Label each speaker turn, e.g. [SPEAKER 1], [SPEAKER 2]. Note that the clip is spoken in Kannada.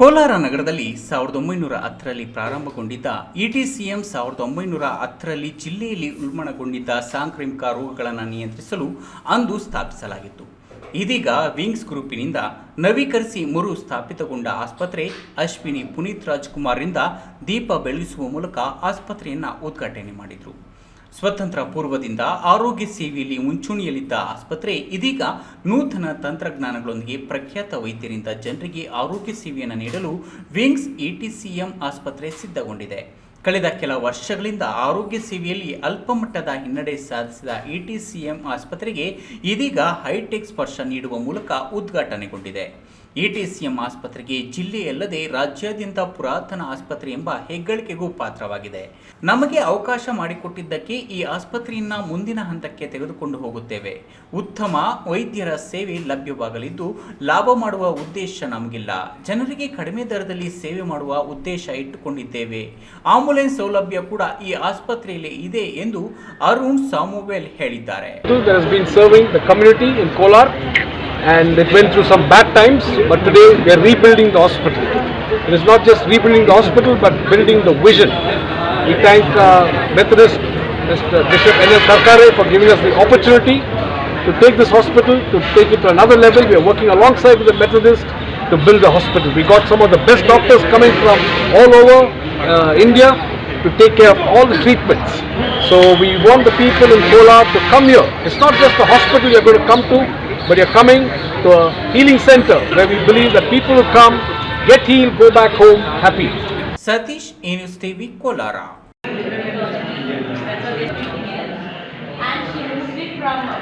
[SPEAKER 1] ಕೋಲಾರ ನಗರದಲ್ಲಿ ಸಾವಿರದ ಒಂಬೈನೂರ ಹತ್ತರಲ್ಲಿ ಪ್ರಾರಂಭಗೊಂಡಿದ್ದ ಇಟಿಸಿಎಂ ಸಾವಿರದ ಒಂಬೈನೂರ ಹತ್ತರಲ್ಲಿ ಜಿಲ್ಲೆಯಲ್ಲಿ ಉಲ್ಮಣಗೊಂಡಿದ್ದ ಸಾಂಕ್ರಾಮಿಕ ರೋಗಗಳನ್ನು ನಿಯಂತ್ರಿಸಲು ಅಂದು ಸ್ಥಾಪಿಸಲಾಗಿತ್ತು. ಇದೀಗ ವಿಂಗ್ಸ್ ಗ್ರೂಪಿನಿಂದ ನವೀಕರಿಸಿ ಮರು ಸ್ಥಾಪಿತಗೊಂಡ ಆಸ್ಪತ್ರೆ ಅಶ್ವಿನಿ ಪುನೀತ್ ರಾಜ್ಕುಮಾರ್ರಿಂದ ದೀಪ ಬೆಳಗಿಸುವ ಮೂಲಕ ಆಸ್ಪತ್ರೆಯನ್ನು ಉದ್ಘಾಟನೆ ಮಾಡಿದರು. ಸ್ವತಂತ್ರ ಪೂರ್ವದಿಂದ ಆರೋಗ್ಯ ಸೇವೆಯಲ್ಲಿ ಮುಂಚೂಣಿಯಲ್ಲಿದ್ದ ಆಸ್ಪತ್ರೆ ಇದೀಗ ನೂತನ ತಂತ್ರಜ್ಞಾನಗಳೊಂದಿಗೆ ಪ್ರಖ್ಯಾತ ವೈದ್ಯರಿಂದ ಜನರಿಗೆ ಆರೋಗ್ಯ ಸೇವೆಯನ್ನು ನೀಡಲು ವಿಂಗ್ಸ್ ಎಟಿಸಿಎಂ ಆಸ್ಪತ್ರೆ ಸಿದ್ಧಗೊಂಡಿದೆ. ಕಳೆದ ಕೆಲ ವರ್ಷಗಳಿಂದ ಆರೋಗ್ಯ ಸೇವೆಯಲ್ಲಿ ಅಲ್ಪಮಟ್ಟದ ಹಿನ್ನಡೆ ಸಾಧಿಸಿದ ಇಟಿಸಿಎಂ ಆಸ್ಪತ್ರೆಗೆ ಇದೀಗ ಹೈಟೆಕ್ ಸ್ಪರ್ಶ ನೀಡುವ ಮೂಲಕ ಉದ್ಘಾಟನೆಗೊಂಡಿದೆ. ಇಟಿಸಿಎಂ ಆಸ್ಪತ್ರೆಗೆ ಜಿಲ್ಲೆಯಲ್ಲದೆ ರಾಜ್ಯಾದ್ಯಂತ ಪುರಾತನ ಆಸ್ಪತ್ರೆ ಎಂಬ ಹೆಗ್ಗಳಿಕೆಗೂ ಪಾತ್ರವಾಗಿದೆ. ನಮಗೆ ಅವಕಾಶ ಮಾಡಿಕೊಟ್ಟಿದ್ದಕ್ಕೆ ಈ ಆಸ್ಪತ್ರೆಯನ್ನ ಮುಂದಿನ ಹಂತಕ್ಕೆ ತೆಗೆದುಕೊಂಡು ಹೋಗುತ್ತೇವೆ. ಉತ್ತಮ ವೈದ್ಯರ ಸೇವೆ ಲಭ್ಯವಾಗಲಿದ್ದು ಲಾಭ ಮಾಡುವ ಉದ್ದೇಶ ನಮಗಿಲ್ಲ. ಜನರಿಗೆ ಕಡಿಮೆ ದರದಲ್ಲಿ ಸೇವೆ ಮಾಡುವ ಉದ್ದೇಶ ಇಟ್ಟುಕೊಂಡಿದ್ದೇವೆ. ಆಂಬುಲೆನ್ಸ್ ಸೌಲಭ್ಯ ಕೂಡ ಈ ಆಸ್ಪತ್ರೆಯಲ್ಲಿ ಇದೆ ಎಂದು ಅರುಣ್ ಸಾಮುವೆಲ್ ಹೇಳಿದ್ದಾರೆ.
[SPEAKER 2] The and it went through some bad times but today we are rebuilding the hospital. It is not just rebuilding the hospital but building the vision. We thank uh, Methodist Mr. Bishop N.L. Karkare for giving us the opportunity to take this hospital, to take it to another level. We are working alongside with the Methodist to build the hospital. We got some of the best doctors coming from all over uh, India to take care of all the treatments. So we want the people in Kolar to come here. It's not just a hospital you're going to come to, but you're coming to a healing center where we believe that people will come, get healed, go back home happy.
[SPEAKER 3] Satish, Enus TV, Kolara.